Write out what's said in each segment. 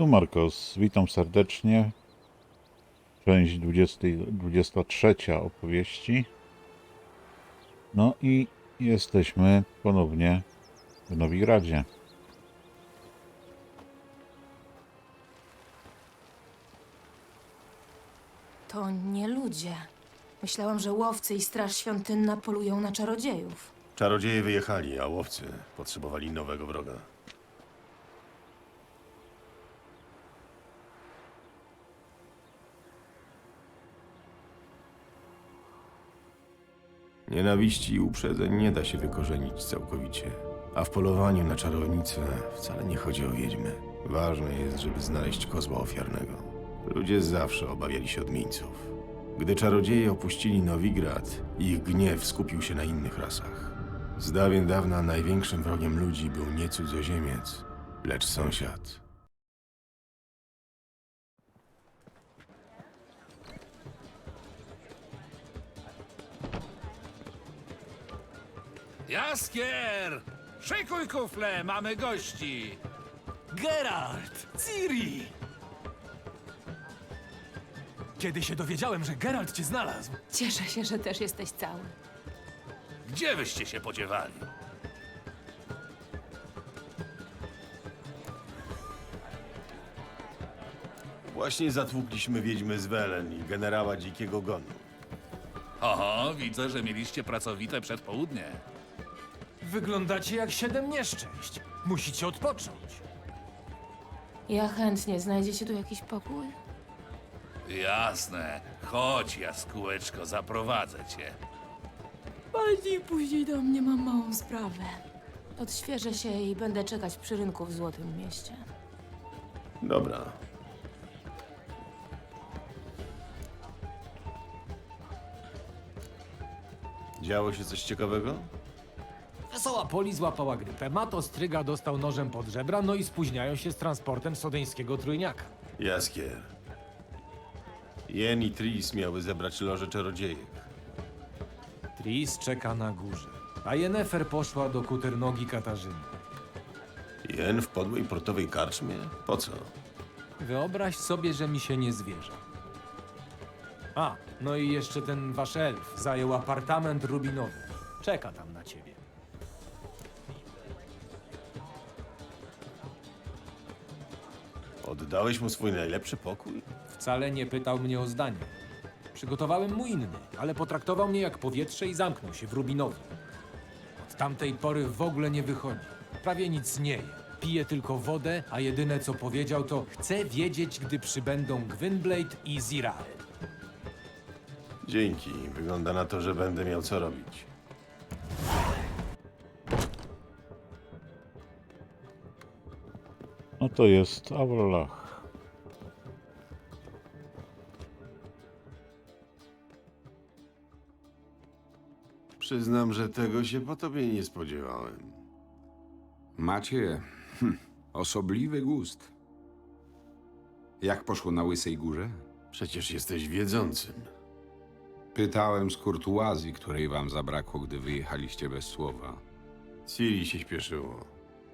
Tu Markos, witam serdecznie. Część 20, 23 opowieści. No i jesteśmy ponownie w Nowigradzie. To nie ludzie. Myślałam, że łowcy i straż świątynna polują na czarodziejów. Czarodzieje wyjechali, a łowcy potrzebowali nowego wroga. Nienawiści i uprzedzeń nie da się wykorzenić całkowicie. A w polowaniu na czarownicę wcale nie chodzi o wiedźmy. Ważne jest, żeby znaleźć kozła ofiarnego. Ludzie zawsze obawiali się odmieńców. Gdy czarodzieje opuścili Nowigrad, ich gniew skupił się na innych rasach. Z dawien dawna największym wrogiem ludzi był nie cudzoziemiec, lecz sąsiad. Jaskier! Szykuj kufle, mamy gości! Geralt! Ciri! Kiedy się dowiedziałem, że Geralt cię znalazł, Cieszę się, że też jesteś cały. Gdzie wyście się podziewali? Właśnie zatłukliśmy wiedźmy z Welen i generała Dzikiego Gonu. Oho, widzę, że mieliście pracowite przedpołudnie. Wyglądacie jak siedem nieszczęść. Musicie odpocząć. Ja chętnie. Znajdziecie tu jakiś pokój? Jasne. Chodź, jaskółeczko, zaprowadzę cię. Bardziej później do mnie mam małą sprawę. Odświeżę się i będę czekać przy rynku w Złotym Mieście. Dobra. Działo się coś ciekawego? Wesoła Poli złapała grypę, Mato Stryga dostał nożem pod żebra, no i spóźniają się z transportem sodeńskiego trójniaka. Jaskier. Jen i Tris miały zebrać loże czarodziejek. Tris czeka na górze, a Yennefer poszła do kuternogi Katarzyny. Jen w podłej portowej karczmie? Po co? Wyobraź sobie, że mi się nie zwierza. A, no i jeszcze ten wasz elf zajął apartament rubinowy. Czeka tam na ciebie. Oddałeś mu swój najlepszy pokój? Wcale nie pytał mnie o zdanie. Przygotowałem mu inny, ale potraktował mnie jak powietrze i zamknął się w Rubinowie. Od tamtej pory w ogóle nie wychodzi. Prawie nic nie je. Pije tylko wodę, a jedyne co powiedział to chcę wiedzieć, gdy przybędą Gwynblade i Zirael. Dzięki. Wygląda na to, że będę miał co robić. To jest Avrolach. Przyznam, że tego się po tobie nie spodziewałem. Macie hm, osobliwy gust. Jak poszło na Łysej Górze? Przecież jesteś wiedzącym. Pytałem z kurtuazji, której wam zabrakło, gdy wyjechaliście bez słowa. Ciri się śpieszyło.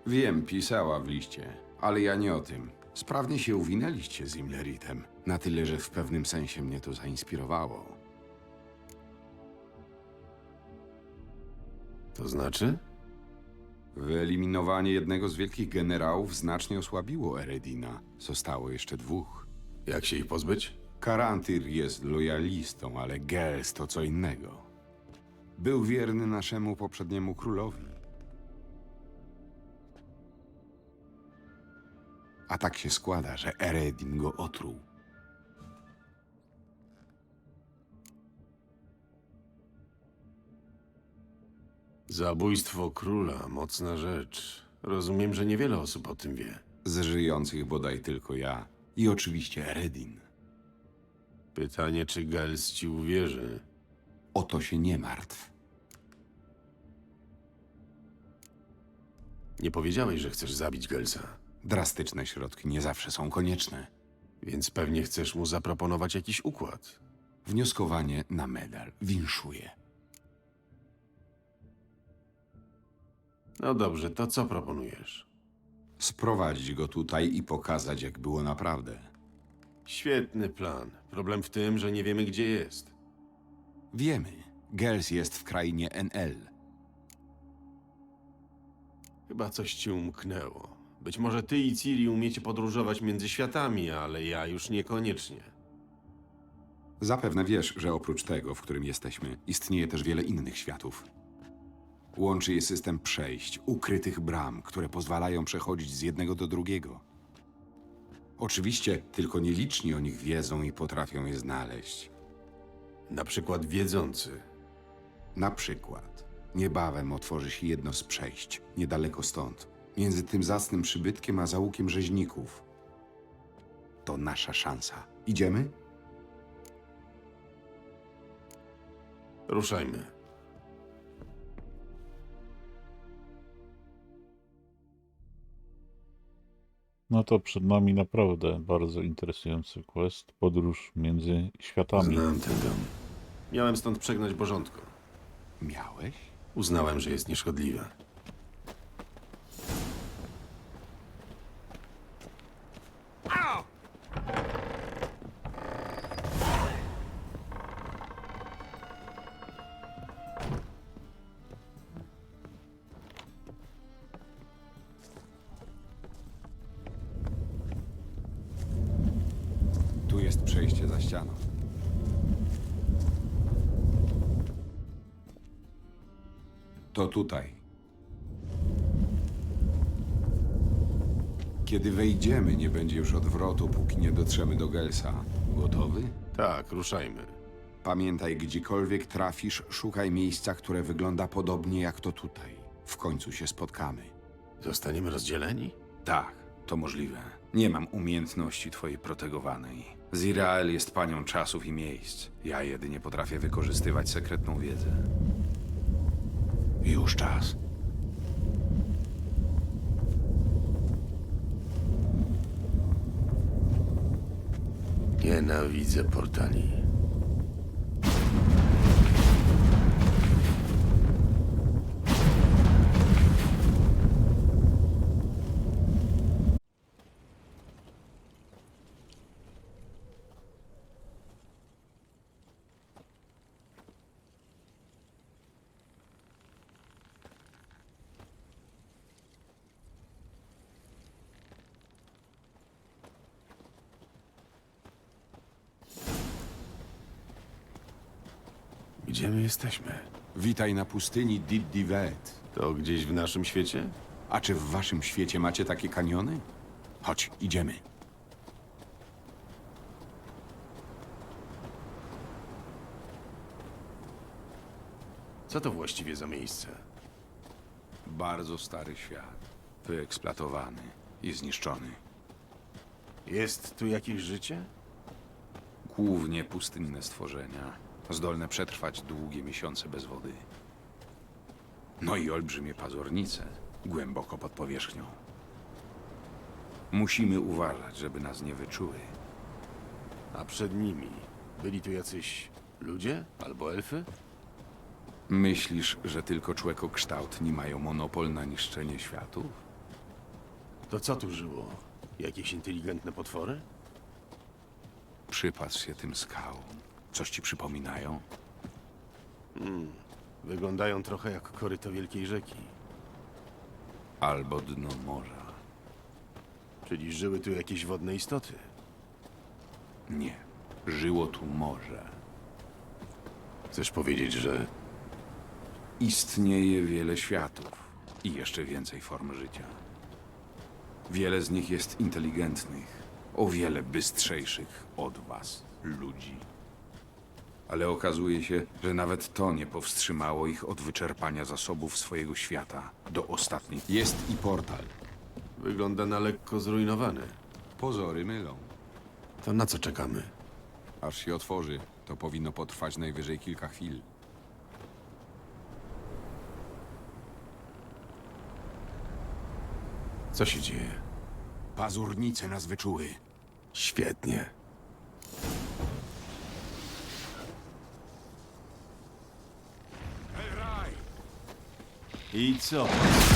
Wiem, pisała w liście, ale ja nie o tym. Sprawnie się uwinęliście z Imleritem. Na tyle, że w pewnym sensie mnie to zainspirowało. To znaczy? Wyeliminowanie jednego z wielkich generałów znacznie osłabiło Eredina. Zostało jeszcze dwóch. Jak się ich pozbyć? Karantyr jest lojalistą, ale Gels to co innego. Był wierny naszemu poprzedniemu królowi. A tak się składa, że Eredin go otruł. Zabójstwo króla, mocna rzecz. Rozumiem, że niewiele osób o tym wie. Z żyjących bodaj tylko ja. I oczywiście Eredin. Pytanie, czy Gels ci uwierzy? O to się nie martw. Nie powiedziałeś, że chcesz zabić Gelsa, Drastyczne środki nie zawsze są konieczne. więc pewnie chcesz mu zaproponować jakiś układ. Wnioskowanie na medal. Winszuję. No dobrze, to co proponujesz? Sprowadzić go tutaj i pokazać, jak było naprawdę. Świetny plan. Problem w tym, że nie wiemy, gdzie jest. Wiemy, Gels jest w krainie NL. Chyba coś ci umknęło. Być może ty i Ciri umiecie podróżować między światami, ale ja już niekoniecznie. Zapewne wiesz, że oprócz tego, w którym jesteśmy, istnieje też wiele innych światów. Łączy je system przejść, ukrytych bram, które pozwalają przechodzić z jednego do drugiego. Oczywiście tylko nieliczni o nich wiedzą i potrafią je znaleźć. Na przykład wiedzący. Na przykład, niebawem otworzy się jedno z przejść, niedaleko stąd, między tym zacnym przybytkiem a załukiem rzeźników. To nasza szansa. Idziemy? Ruszajmy. No to przed nami naprawdę bardzo interesujący quest. Podróż między światami. Znam ten dom. Miałem stąd przegnać porządku. Miałeś? Uznałem, że jest nieszkodliwe. Kiedy wejdziemy, nie będzie już odwrotu, póki nie dotrzemy do Gelsa. Gotowy? Tak, ruszajmy. Pamiętaj, gdziekolwiek trafisz, szukaj miejsca, które wygląda podobnie jak to tutaj. W końcu się spotkamy. Zostaniemy rozdzieleni? Tak, to możliwe. Nie mam umiejętności twojej protegowanej. Zirael jest panią czasów i miejsc. Ja jedynie potrafię wykorzystywać sekretną wiedzę. Już czas. Nienawidzę portali. Gdzie my jesteśmy? Witaj na pustyni Dit Divet. To gdzieś w naszym świecie? A czy w waszym świecie macie takie kaniony? Chodź, idziemy. Co to właściwie za miejsce? Bardzo stary świat. Wyeksploatowany i zniszczony. Jest tu jakieś życie? Głównie pustynne stworzenia, zdolne przetrwać długie miesiące bez wody. No i olbrzymie pazurnice, głęboko pod powierzchnią. Musimy uważać, żeby nas nie wyczuły. A przed nimi byli tu jacyś ludzie albo elfy? Myślisz, że tylko człekokształtni mają monopol na niszczenie światów? To co tu żyło? Jakieś inteligentne potwory? Przypatrz się tym skałom. Coś ci przypominają? Wyglądają trochę jak koryto wielkiej rzeki. Albo dno morza? Czyli żyły tu jakieś wodne istoty. Nie. Żyło tu morze. Chcesz powiedzieć, że Istnieje wiele światów i jeszcze więcej form życia. Wiele z nich jest inteligentnych, o wiele bystrzejszych od was, ludzi. Ale okazuje się, że nawet to nie powstrzymało ich od wyczerpania zasobów swojego świata do ostatnich. Jest i portal. wygląda na lekko zrujnowany? Pozory mylą. To na co czekamy? Aż się otworzy, to powinno potrwać najwyżej kilka chwil. Co się dzieje? Pazurnice nas wyczuły. Świetnie. I co?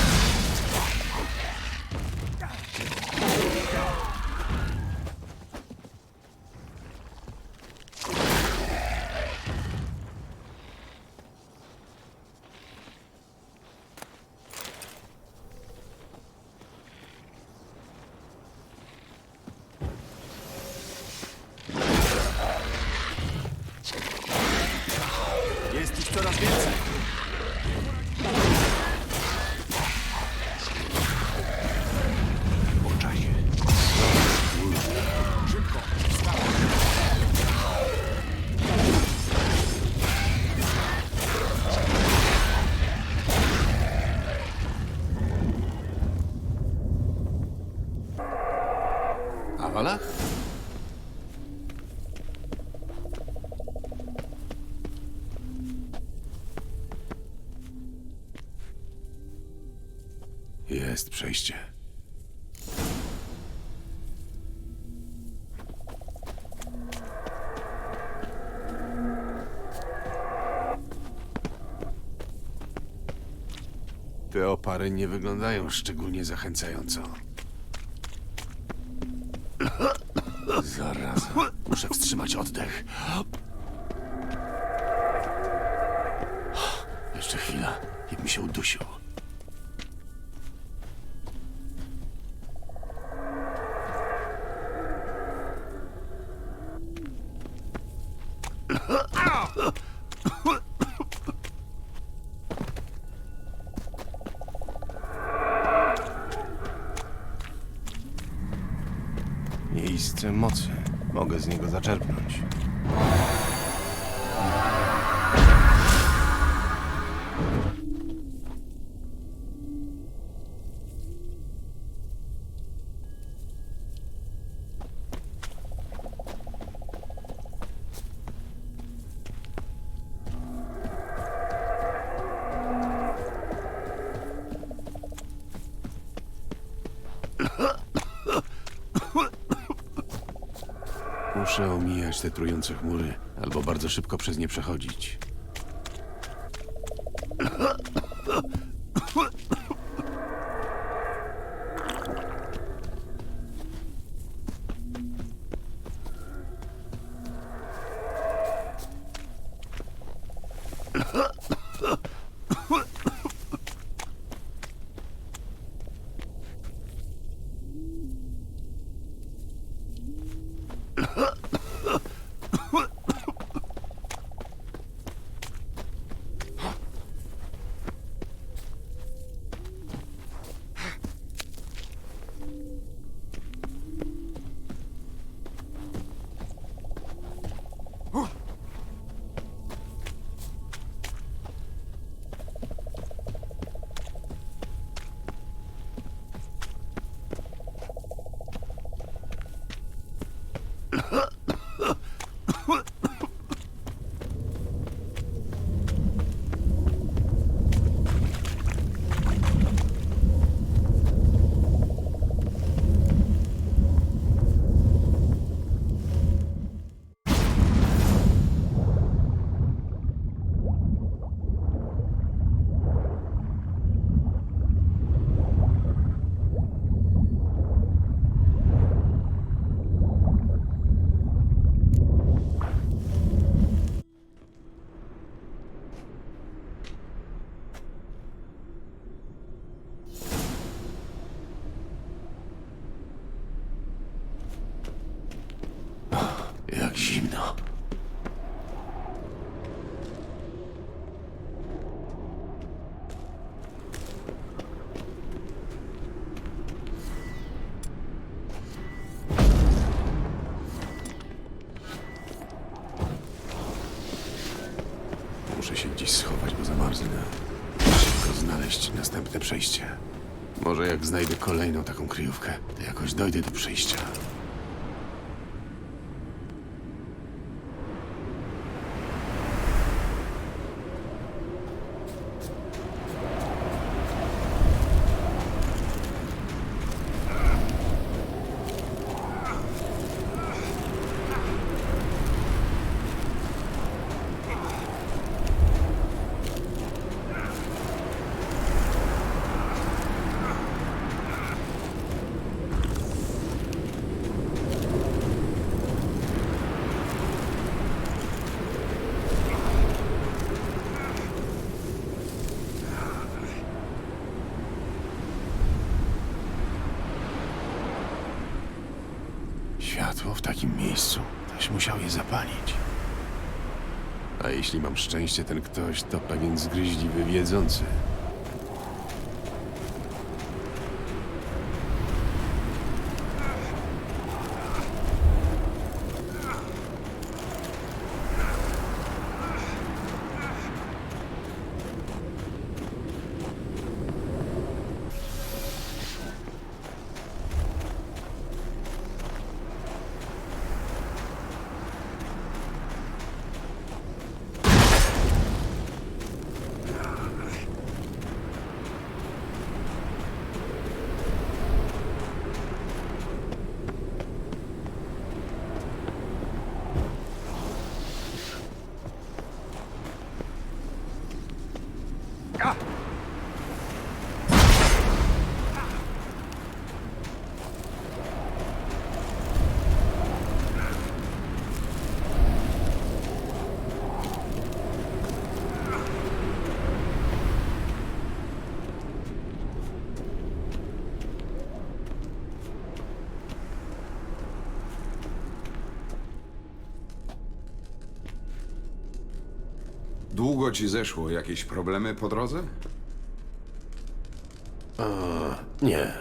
Te opary nie wyglądają szczególnie zachęcająco. Zaraz. Muszę wstrzymać oddech. Jeszcze chwila, i się udusił. Muszę omijać te trujące chmury, albo bardzo szybko przez nie przechodzić. Gdzieś schować, bo zamarznę. Szybko znaleźć następne przejście. Może jak znajdę kolejną taką kryjówkę, to jakoś dojdę do przejścia. Takim miejscu. Ktoś musiał je zapalić. A jeśli mam szczęście, ten ktoś to pewien zgryźliwy wiedzący. Długo ci zeszło? Jakieś problemy po drodze? Nie.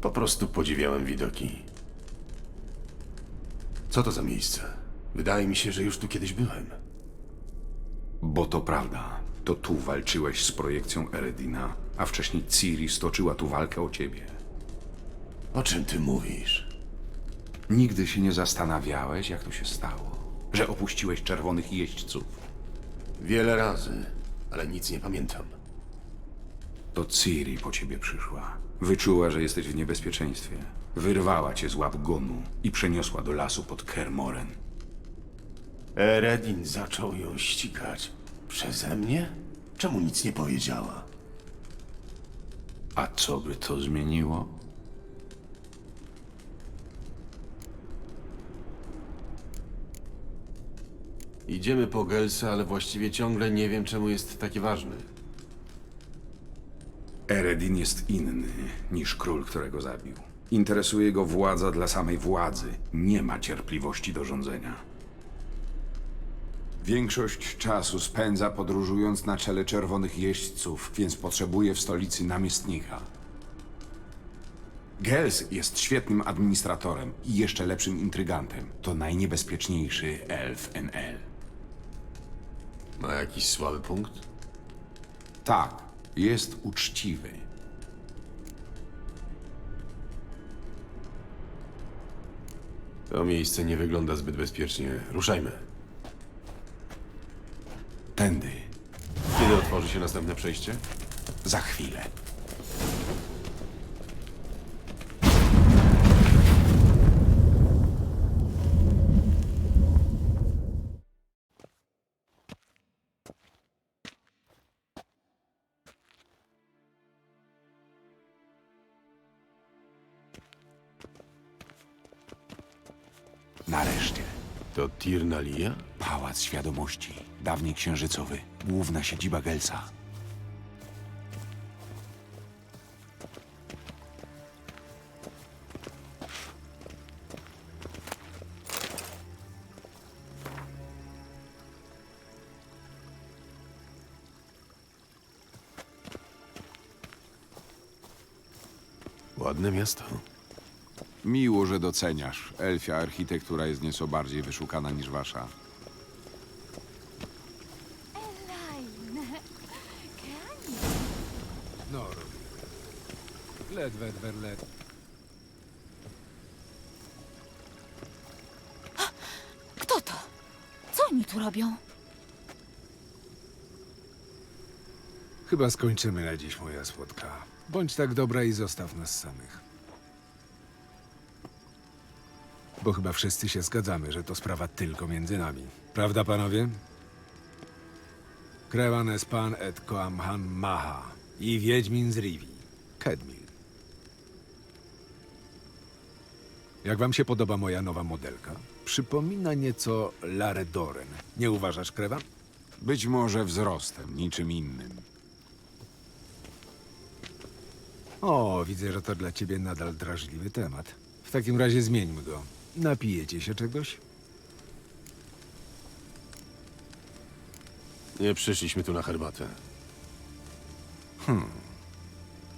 Po prostu podziwiałem widoki. Co to za miejsce? Wydaje mi się, że już tu kiedyś byłem. Bo to prawda. To tu walczyłeś z projekcją Eredina, a wcześniej Ciri stoczyła tu walkę o ciebie. O czym ty mówisz? Nigdy się nie zastanawiałeś, jak to się stało, że opuściłeś czerwonych jeźdźców. Wiele razy, ale nic nie pamiętam. To Ciri po ciebie przyszła. Wyczuła, że jesteś w niebezpieczeństwie. Wyrwała cię z łap Gonu i przeniosła do lasu pod Kermoren. Eredin zaczął ją ścigać. Przeze mnie? Czemu nic nie powiedziała? A co by to zmieniło? Idziemy po Gelsa, ale właściwie ciągle nie wiem, czemu jest taki ważny. Eredin jest inny niż król, którego zabił. Interesuje go władza dla samej władzy. Nie ma cierpliwości do rządzenia. Większość czasu spędza podróżując na czele czerwonych jeźdźców, więc potrzebuje w stolicy namiestnika. Gels jest świetnym administratorem i jeszcze lepszym intrygantem. To najniebezpieczniejszy elf NL. Ma jakiś słaby punkt? Tak, jest uczciwy. To miejsce nie wygląda zbyt bezpiecznie. Ruszajmy. Tędy, Kiedy otworzy się następne przejście? za chwilę. Tirnalia? Pałac Świadomości, dawniej księżycowy, główna siedziba Gelsa. Ładne miasto. Miło, że doceniasz. Elfia architektura jest nieco bardziej wyszukana niż wasza. No, ledwe, led. Kto to? Co oni tu robią? Chyba skończymy na dziś, moja słodka. Bądź tak dobra i zostaw nas samych. Bo chyba wszyscy się zgadzamy, że to sprawa tylko między nami. Prawda, panowie? Krewan es pan et koamhan maha i Wiedźmin z Rivi, Kedmil. Jak wam się podoba moja nowa modelka? Przypomina nieco Larę Doren. Nie uważasz, Krewan? Być może wzrostem, niczym innym. O, widzę, że to dla ciebie nadal drażliwy temat. W takim razie zmieńmy go. Napijecie się czegoś? Nie przyszliśmy tu na herbatę.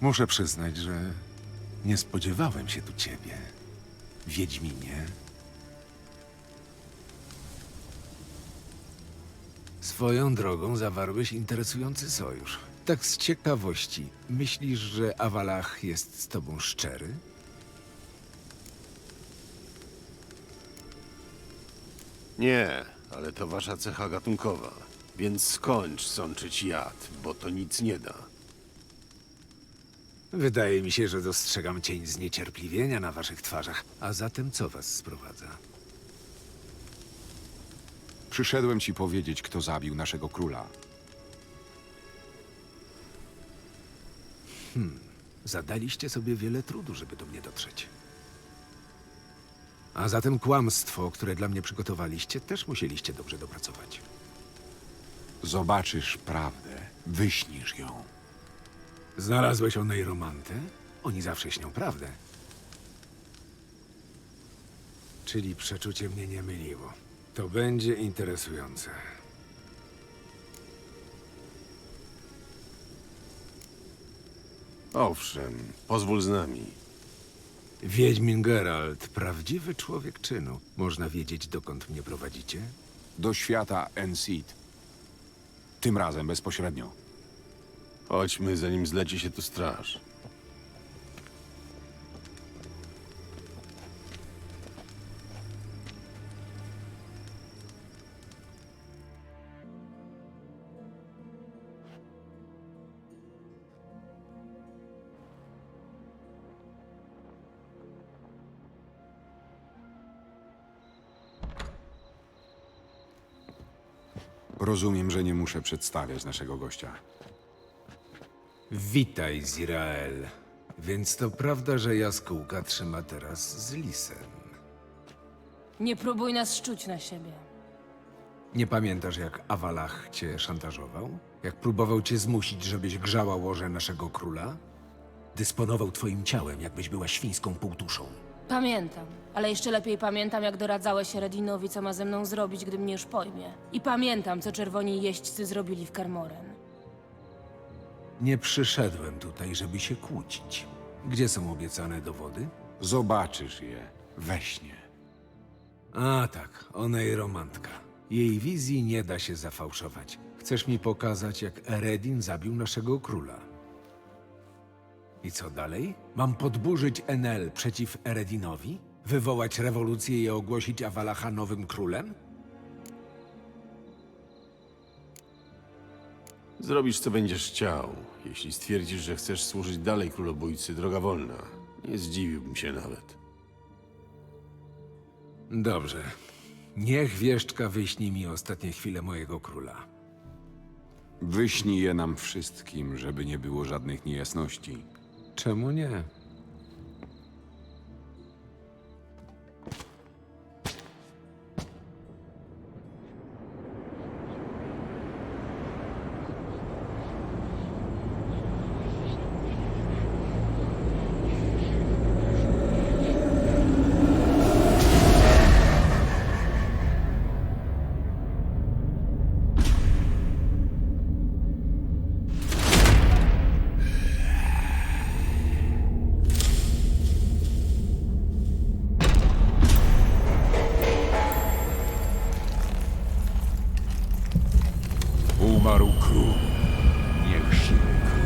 Muszę przyznać, że nie spodziewałem się tu ciebie. Wiedźminie. Swoją drogą zawarłeś interesujący sojusz. Tak z ciekawości, myślisz, że Awalach jest z tobą szczery? Nie, ale to wasza cecha gatunkowa. Więc skończ sączyć jad, bo to nic nie da. Wydaje mi się, że dostrzegam cień zniecierpliwienia na waszych twarzach. A zatem co was sprowadza? Przyszedłem ci powiedzieć, kto zabił naszego króla. Zadaliście sobie wiele trudu, żeby do mnie dotrzeć. A zatem kłamstwo, które dla mnie przygotowaliście, też musieliście dobrze dopracować. Zobaczysz prawdę, wyśnisz ją. Znalazłeś o niej romantę? Oni zawsze śnią prawdę. Czyli przeczucie mnie nie myliło. To będzie interesujące. Owszem, pozwól z nami. Wiedźmin Geralt, prawdziwy człowiek czynu. Można wiedzieć, dokąd mnie prowadzicie? Do świata Enseed. Tym razem bezpośrednio. Chodźmy, zanim zleci się tu straż. Rozumiem, że nie muszę przedstawiać naszego gościa. Witaj, Zirael. Więc to prawda, że jaskółka trzyma teraz z lisem. Nie próbuj nas szczuć na siebie. Nie pamiętasz, jak Awalach cię szantażował? Jak próbował cię zmusić, żebyś grzała łoże naszego króla? Dysponował twoim ciałem, jakbyś była świńską półtuszą. Pamiętam, ale jeszcze lepiej pamiętam, jak doradzałeś Redinowi, co ma ze mną zrobić, gdy mnie już pojmie. I pamiętam, co czerwoni jeźdźcy zrobili w Kermoren. Nie przyszedłem tutaj, żeby się kłócić. Gdzie są obiecane dowody? Zobaczysz je we śnie. A tak, ona i romantka. Jej wizji nie da się zafałszować. Chcesz mi pokazać, jak Eredin zabił naszego króla. I co dalej? Mam podburzyć Enel przeciw Eredinowi? Wywołać rewolucję i ogłosić Awalacha nowym królem? Zrobisz, co będziesz chciał. Jeśli stwierdzisz, że chcesz służyć dalej królobójcy, droga wolna. Nie zdziwiłbym się nawet. Dobrze. Niech wieszczka wyśni mi ostatnie chwile mojego króla. Wyśnij je nam wszystkim, żeby nie było żadnych niejasności. Czemu nie? Umarł król. Niech żyje król.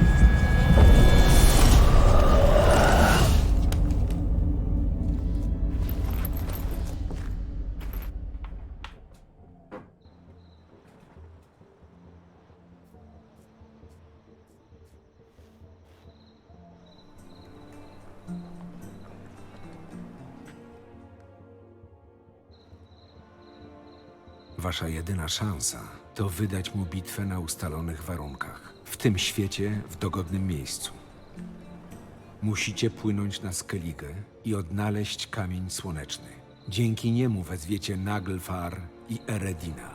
Wasza jedyna szansa to wydać mu bitwę na ustalonych warunkach. W tym świecie, w dogodnym miejscu. Musicie płynąć na Skellige i odnaleźć kamień słoneczny. Dzięki niemu wezwiecie Naglfar i Eredina.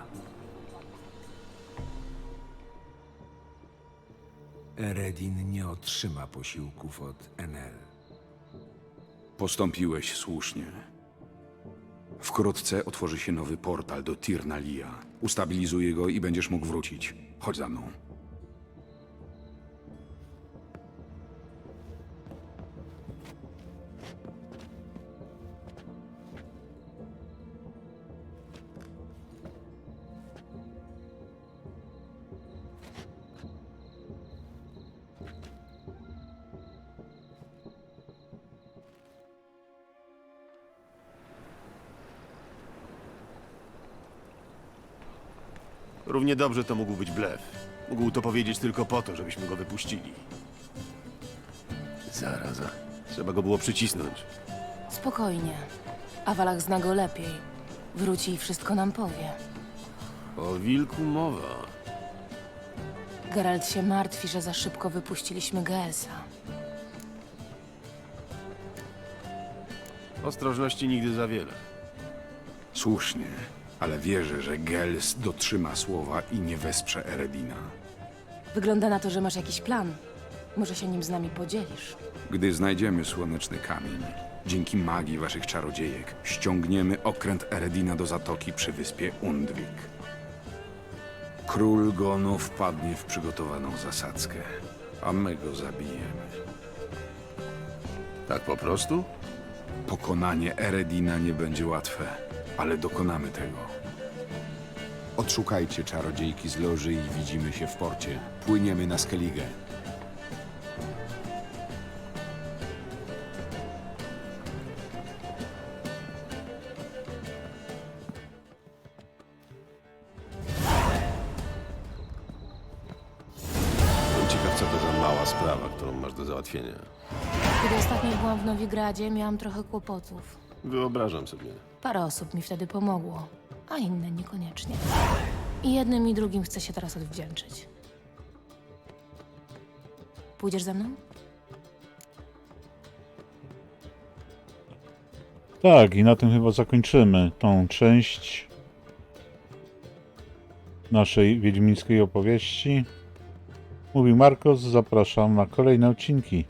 Eredin nie otrzyma posiłków od Enel. Postąpiłeś słusznie. Wkrótce otworzy się nowy portal do Tirnalia. Ustabilizuję go i będziesz mógł wrócić. Chodź za mną. Równie dobrze to mógł być blef. Mógł to powiedzieć tylko po to, żebyśmy go wypuścili. Zaraza. Trzeba go było przycisnąć. Spokojnie. Awalach zna go lepiej. Wróci i wszystko nam powie. O wilku mowa. Geralt się martwi, że za szybko wypuściliśmy Geelsa. Ostrożności nigdy za wiele. Słusznie, ale wierzę, że Gels dotrzyma słowa i nie wesprze Eredina. Wygląda na to, że masz jakiś plan. Może się nim z nami podzielisz. Gdy znajdziemy słoneczny kamień, dzięki magii waszych czarodziejek, ściągniemy okręt Eredina do zatoki przy wyspie Undvik. Król Gonu wpadnie w przygotowaną zasadzkę, a my go zabijemy. Tak po prostu? Pokonanie Eredina nie będzie łatwe, ale dokonamy tego. Odszukajcie czarodziejki z loży i widzimy się w porcie. Płyniemy na Skellige. Ciekaw, co to za mała sprawa, którą masz do załatwienia. Kiedy ostatnio byłam w Nowigradzie, miałam trochę kłopotów. Wyobrażam sobie. Parę osób mi wtedy pomogło, a inne niekoniecznie. I jednym i drugim chcę się teraz odwdzięczyć. Pójdziesz ze mną? Tak, i na tym chyba zakończymy tą część naszej wiedźmińskiej opowieści. Mówi Marcos, zapraszam na kolejne odcinki.